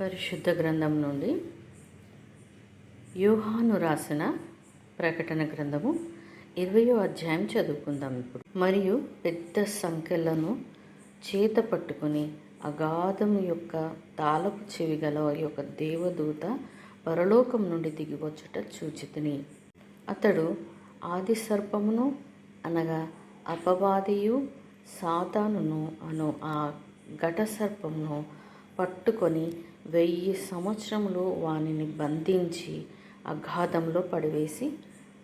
పరిశుద్ధ గ్రంథం నుండి యూహాను రాసిన ప్రకటన గ్రంథము ఇరవయో అధ్యాయం చదువుకుందాం ఇప్పుడు. మరియు పెద్ద సంఖ్యలను చేత పట్టుకుని అగాధం యొక్క తాళపు చెవి గల యొక్క దేవదూత పరలోకం నుండి దిగివచ్చుట చూచితిని. అతడు ఆది సర్పమును అనగా అపవాదియు సాతానును అను ఆ ఘట సర్పమును పట్టుకొని వెయ్యి సంవత్సరములు వానిని బంధించి అగాధంలో పడివేసి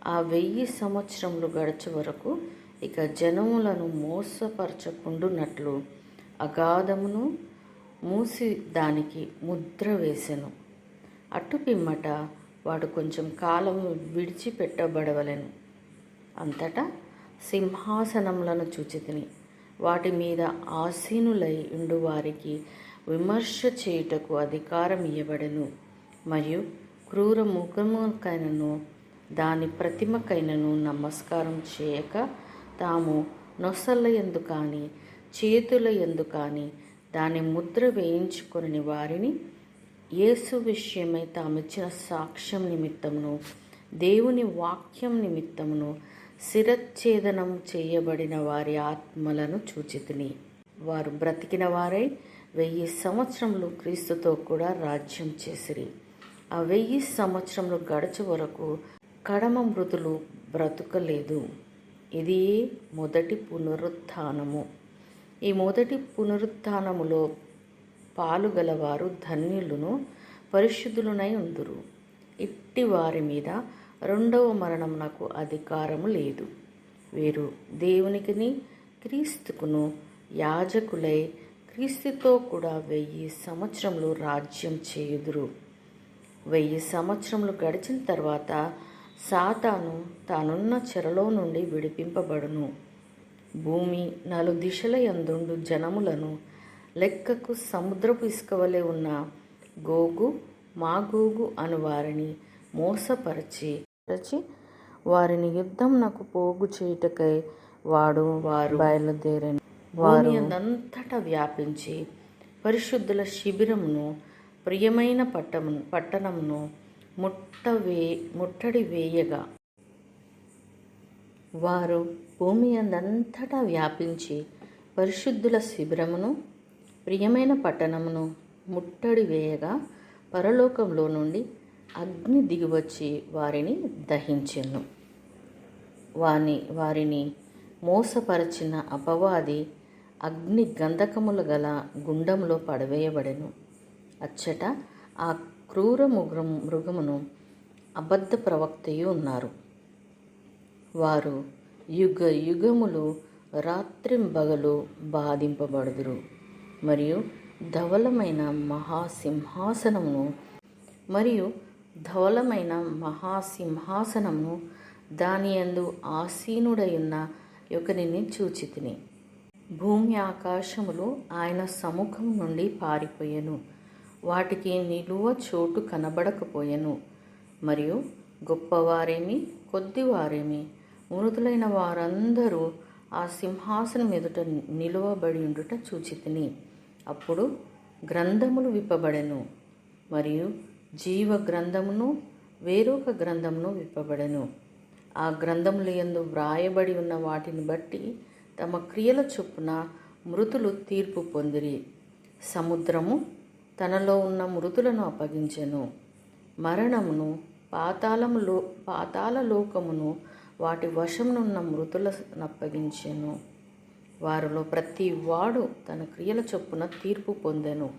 ఆ వెయ్యి సంవత్సరములు గడిచే వరకు ఇక జనములను మోసపరచకుండునట్లు అగాధమును మూసి దానికి ముద్ర వేసెను. అటు పిమ్మట వాడు కొంచెం కాలం విడిచిపెట్టబడవలెను. అంతటా సింహాసనములను చూచితిని. వాటి మీద ఆసీనులై ఉండు వారికి విమర్శ చేయుటకు అధికారం ఇవ్వబడను మరియు క్రూర ముఖముకైనను దాని ప్రతిమకైనను నమస్కారం చేయక తాము నొసల్ల ఎందు కానీ చేతుల ఎందు కానీ దాని ముద్ర వేయించుకొని వారిని యేసు విషయమై తామిచ్చిన సాక్ష్యం నిమిత్తమును దేవుని వాక్యం నిమిత్తమును శిరచ్ఛేదనం చేయబడిన వారి ఆత్మలను చూచితిని. వారు బ్రతికిన వారై వెయ్యి సంవత్సరములు క్రీస్తుతో కూడా రాజ్యం చేసిరి. ఆ వెయ్యి సంవత్సరములు గడచు వరకు కడమ మృతులు బ్రతుకలేదు. ఇది మొదటి పునరుత్నము ఈ మొదటి పునరుత్నములో పాలుగలవారు ధన్యులను పరిశుద్ధులనై ఉందురు. ఇట్టి వారి మీద రెండవ మరణం నాకు అధికారము లేదు. వీరు దేవునికిని క్రీస్తుకును యాజకులై క్రీస్తుతో కూడా వెయ్యి సంవత్సరములు రాజ్యం చేయుదురు. వెయ్యి సంవత్సరములు గడిచిన తర్వాత సాతాను తానున్న చెరలో నుండి విడిపింపబడును. భూమి నలు దిశల ఎందుండు జనములను లెక్కకు సముద్రపు ఇసుకవలే ఉన్న గోగు మాగోగు అను వారిని మోసపరచి పరచి వారిని యుద్ధం నాకు పోగు చేయుటకై వాడు వారు బయలుదేరను. భూమి అంతటా వ్యాపించి పరిశుద్ధుల శిబిరమును ప్రియమైన పట్టము పట్టణమును ముట్టవే ముట్టడి వేయగా. వారు భూమి అందంతటా వ్యాపించి పరిశుద్ధుల శిబిరమును ప్రియమైన పట్టణమును ముట్టడి వేయగా పరలోకంలో నుండి అగ్ని దిగివచ్చి వారిని దహించెను. వాని వారిని మోసపరచిన అపవాది అగ్ని గంధకములు గల గుండంలో పడవేయబడెను. అచ్చట ఆ క్రూర మృగం మృగమును అబద్ధ ప్రవక్తయు ఉన్నారు. వారు యుగ యుగములు రాత్రింబగలు బాధింపబడుదురు. మరియు ధవలమైన మహాసింహాసనమును మరియు ధవలమైన మహాసింహాసనము దాని యందు ఆసీనుడయున్న ఒకరిని చూచితిని. భూమి ఆకాశములు ఆయన సముఖం నుండి పారిపోయెను. వాటికి నిలువ చోటు కనబడకపోయెను. మరియు గొప్పవారేమి? కొద్దివారేమి? మృదులైన వారందరూ ఆ సింహాసనం ఎదుట నిలువబడి ఉండుట చూచితిని. అప్పుడు గ్రంథములు విప్పబడెను. మరియు జీవ గ్రంథమును వేరొక గ్రంథమును విప్పబడెను. ఆ గ్రంథములు ఎందు వ్రాయబడి ఉన్న వాటిని బట్టి తమ క్రియల చొప్పున మృతులు తీర్పు పొందిరి. సముద్రము తనలో ఉన్న మృతులను అప్పగించెను. మరణమును పాతాళములో పాతాళ లోకమును వాటి వశమునున్న మృతులను అప్పగించెను. వారిలో ప్రతి వాడు తన క్రియల చొప్పున తీర్పు పొందెను.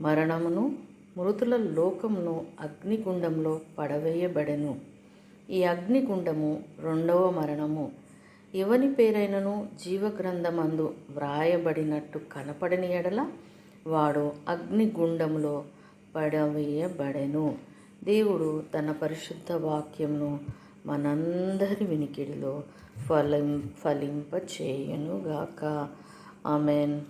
మరణమును మృతుల లోకమును అగ్నిగుండంలో పడవేయబడెను. ఈ అగ్నిగుండము రెండవ మరణము. ఎవని పేరైనను జీవగ్రంథమందు వ్రాయబడినట్టు కనపడని ఎడల వాడు అగ్నిగుండంలో పడవేయబడెను. దేవుడు తన పరిశుద్ధ వాక్యంను మనందరి వినికిడిలో ఫలిం ఫలింపచేయునుగాక. ఆమెన్.